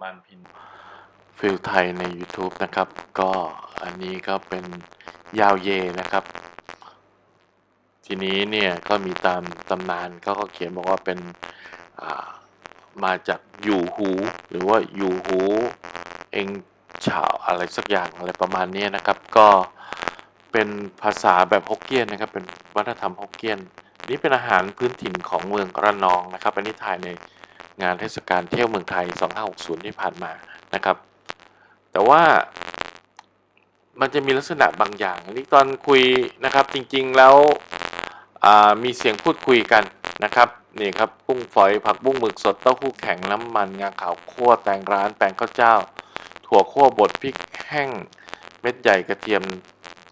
มานพินฟิลไทยใน YouTube นะครับ ก็อันนี้ก็เป็นยาวเยนะครับ ทีนี้เนี่ยก็มีตามตำนานเขาก็เขียนบอกว่าเป็นมาจากอยู่หู หรือว่าอยู่หูเองฉาวอะไรสักอย่างอะไรประมาณนี้นะครับ ก็เป็นภาษาแบบฮกเกี้ยนนะครับ เป็นวัฒนธรรมฮกเกี้ยน นี่เป็นอาหารพื้นถิ่นของเมืองระนองนะครับอันนี้ถ่ายใน งานเทศกาลเที่ยวเมืองไทย 2560 ที่ผ่านมานะครับ แต่ว่ามันจะมีลักษณะบางอย่างนี้ตอนคุยนะครับจริงๆแล้วมีเสียงพูดคุยกันนะครับนี่ครับกุ้งฝอยผักบุ้งหมึกสดเต้าหู้แข็งน้ำมันงาขาวคั่วแตงร้านแป้งข้าวเจ้า ถั่วคั่วบดพริกแห้งเม็ดใหญ่กระเทียม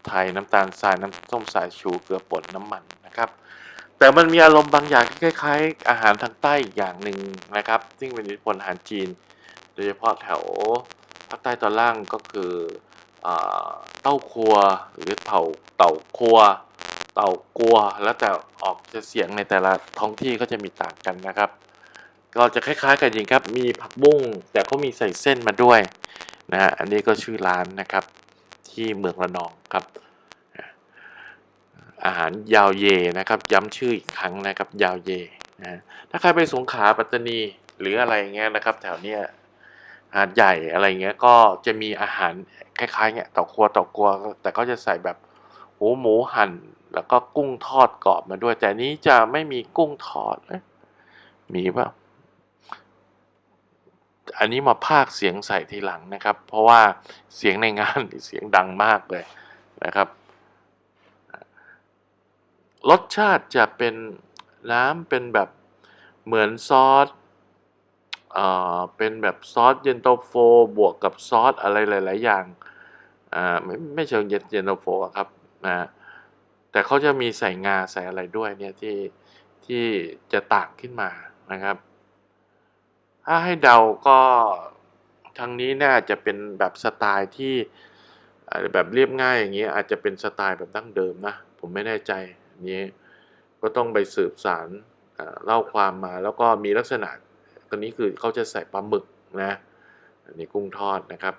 ไทยน้ำตาลทรายน้ำส้มสายชูเกลือป่นน้ำมันนะครับ แต่มันมีอารมณ์บางอย่างที่คล้ายๆ อาหารทางใต้อีกอย่างหนึ่งนะครับ ซึ่งเป็นอิทธิพลอาหารจีน โดยเฉพาะแถวภาคใต้ตอนล่างก็คืออเต้าครัวหรือเต่าเต่าครัว เต่ากัว แล้วแต่ออกจะเสียงในแต่ละท้องที่ก็จะมีต่างกันนะครับ ก็จะคล้ายๆ กันจริงครับ มีผักบุ้งแต่ก็มีใส่เส้นมาด้วยนะฮะอันนี้ก็ชื่อร้านนะครับ ที่เมืองระนองครับ อาหารยาวเยนะครับ ย้ำชื่ออีกครั้งนะครับ ยาวเยนะถ้าใครไปสงขลาปัตตานีหรืออะไรเงี้ยนะครับ แถวเนี้ยหาดใหญ่อะไรเงี้ยก็จะมีอาหารคล้ายๆเงี้ยต่าครัวต่ากัว แต่ก็จะใส่แบบหูหมูหั่น แล้วก็กุ้งทอดกรอบมาด้วย แต่นี้จะไม่มีกุ้งทอดมีป่ะอันนี้มาพากย์เสียงใส่ทีหลังนะครับ เพราะว่าเสียงในงานเสียงดังมากเลยนะครับ รสชาติจะเป็นน้ำเป็นแบบเหมือนซอสเอ่อเป็นแบบซอสเย็นตาโฟบวกกับซอสอะไรหลาย ๆ อย่างอ่าไม่ไม่เชิงเย็นเย็นตาโฟครับนะแต่เขาจะมีใส่งาใส่อะไรด้วยเนี่ยที่ที่จะต่างขึ้นมานะครับ ถ้าให้เดาก็ทางนี้น่าจะเป็นแบบสไตล์ที่แบบเรียบง่ายอย่างนี้อาจจะเป็นสไตล์แบบดั้งเดิมนะ ผมไม่แน่ใจ นี้ก็ต้องไปสืบสารเล่าความมาแล้วก็มีลักษณะตัวนี้คือเขาจะใส่ปลาหมึกนะอันนี้กุ้งทอดนะครับ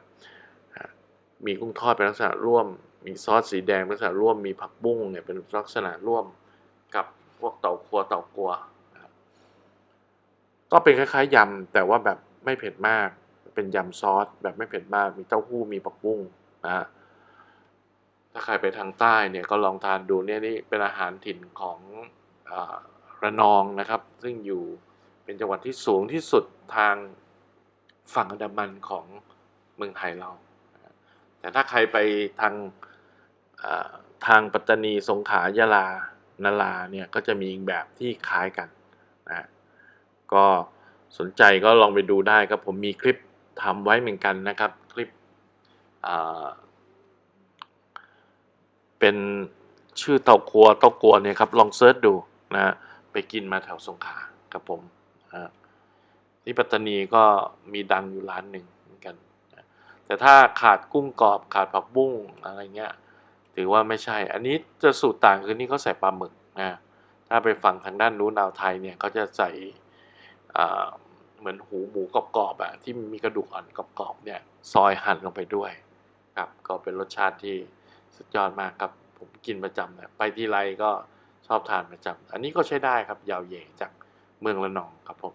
มีกุ้งทอดเป็นลักษณะร่วม มีซอสสีแดงเป็นลักษณะร่วมมีผักบุ้งเนี่ยเป็นลักษณะร่วมกับพวกเต่าครัวเต่ากัวนะครับก็เป็นคล้ายๆยำแต่ว่าแบบไม่เผ็ดมาก เป็นยำซอสแบบไม่เผ็ดมาก มีเต้าหู้มีผักบุ้งนะฮะ ถ้าใครไปทางใต้เนี่ยก็ลองทานดูเนี่ยนี่เป็นอาหารถิ่นของอระนองนะครับ ซึ่งอยู่เป็นจังหวัดที่สูงที่สุดทางฝั่งอันดามันของเมืองไทยเรา แต่ถ้าใครไปทางทางปัตตานีสงขลายะลานาราเนี่ยก็จะมีอีกแบบที่คล้ายกันนะฮะก็สนใจก็ลองไปดูได้ครับผมมีคลิปทำไว้เหมือนกันนะครับ คลิปอ่า เป็นชื่อเต่ากัวเต่ากัวเนี่ยครับลองเซิร์ชดูนะไปกินมาแถวสงขลาครับผมนะที่ปัตตานีก็มีดังอยู่ร้านหนึ่งเหมือนกันนะแต่ถ้าขาดกุ้งกรอบขาดผักบุ้งอะไรเงี้ยถือว่าไม่ใช่ อันนี้จะสูตรต่างคือนี่เขาใส่ปลาหมึกนะถ้าไปฝั่งทางด้านนู้นอ่าวไทยเนี่ยเขาจะใส่เหมือนหูหมูกรอบๆอะที่มีกระดูกอ่อนกรอบๆเนี่ยซอยหั่นลงไปด้วยครับก็เป็นรสชาติที่ สุดยอดมากครับ ผมกินประจำนะไปที่ไรก็ชอบทานประจำอันนี้ก็ใช้ได้ครับยาวเย่จากเมืองละนองครับผม